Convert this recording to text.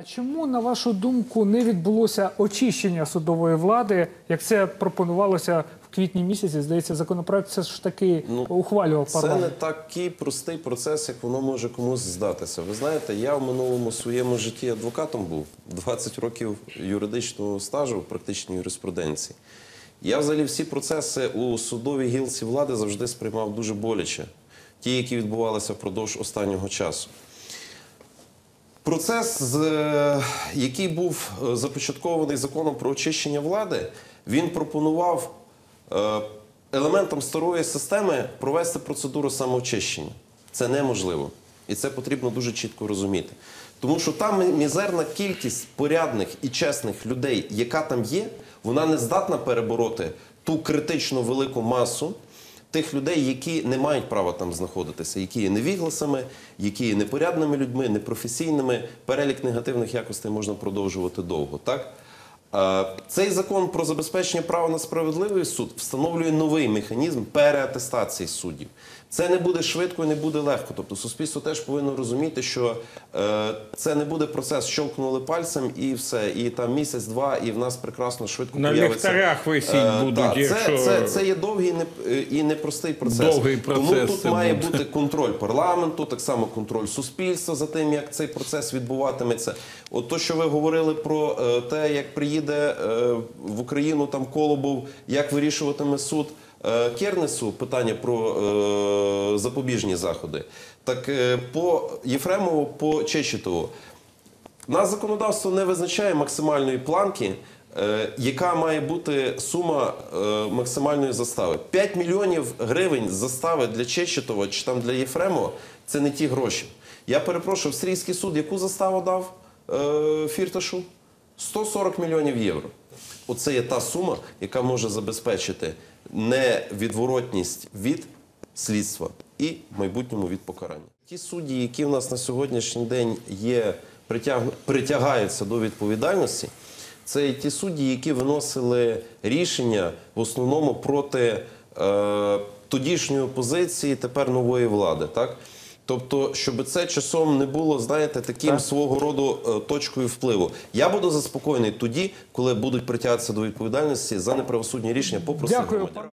А чому, на вашу думку, не відбулося очищення судової влади, як це пропонувалося в квітні місяці? Здається, законопроект все ж таки Ну, ухвалював Це не такий простий процес, як воно може комусь здатися. Ви знаєте, я в минулому своєму житті адвокатом був 20 років юридичного стажу в практичній юриспруденції. Я взагалі всі процеси у судовій гілці влади завжди сприймав дуже боляче, ті, які відбувалися впродовж останнього часу. Процес, е, який був е, започаткований законом про очищення влади, він пропонував е, елементом старої системи провести процедуру самоочищення. Це неможливо. І це потрібно дуже чітко розуміти. Тому що там мізерна кількість порядних і чесних людей, яка там є, вона не здатна перебороти ту критично велику масу тих людей, які не мають права там знаходитися, які є невігласами, які є непорядними людьми, непрофесійними. Перелік негативних якостей можна продовжувати довго. Так? Е, Цей закон про забезпечення права на справедливий суд встановлює новий механізм переатестації суддів. Це не буде швидко і не буде легко. Тобто суспільство теж повинно розуміти, що е, це не буде процес, щелкнули пальцем і все. І там місяць-два, і в нас прекрасно швидко На появиться. ліхтарях висіть Е, будуть, так, це, якщо- це, це є довгий і не- і непростий процес. Довгий Тому тут має буде. бути контроль парламенту, так само контроль суспільства за тим, як цей процес відбуватиметься. От то, що ви говорили про те, як приїде е, в Україну там Колобов, як вирішуватиме суд е, Кернесу питання про е, запобіжні заходи. Так по Єфремову, по Чечетову. Нас законодавство не визначає максимальної планки, яка має бути сума максимальної застави. 5 мільйонів гривень застави для Чечетова чи там для Єфремова це не ті гроші. Я перепрошую, австрійський суд яку заставу дав Фірташу? 140 мільйонів євро. Оце є та сума, яка може забезпечити невідворотність від слідства і в майбутньому від покарання. Ті судді, які в нас на сьогоднішній день є, притяг... притягаються до відповідальності, це ті судді, які виносили рішення в основному проти е, тодішньої опозиції, тепер нової влади. Так? Тобто, щоб це часом не було, знаєте, таким свого роду е, точкою впливу. Я буду заспокоєний тоді, коли будуть притягатися до відповідальності за неправосудні рішення по простих Дякую. громадян.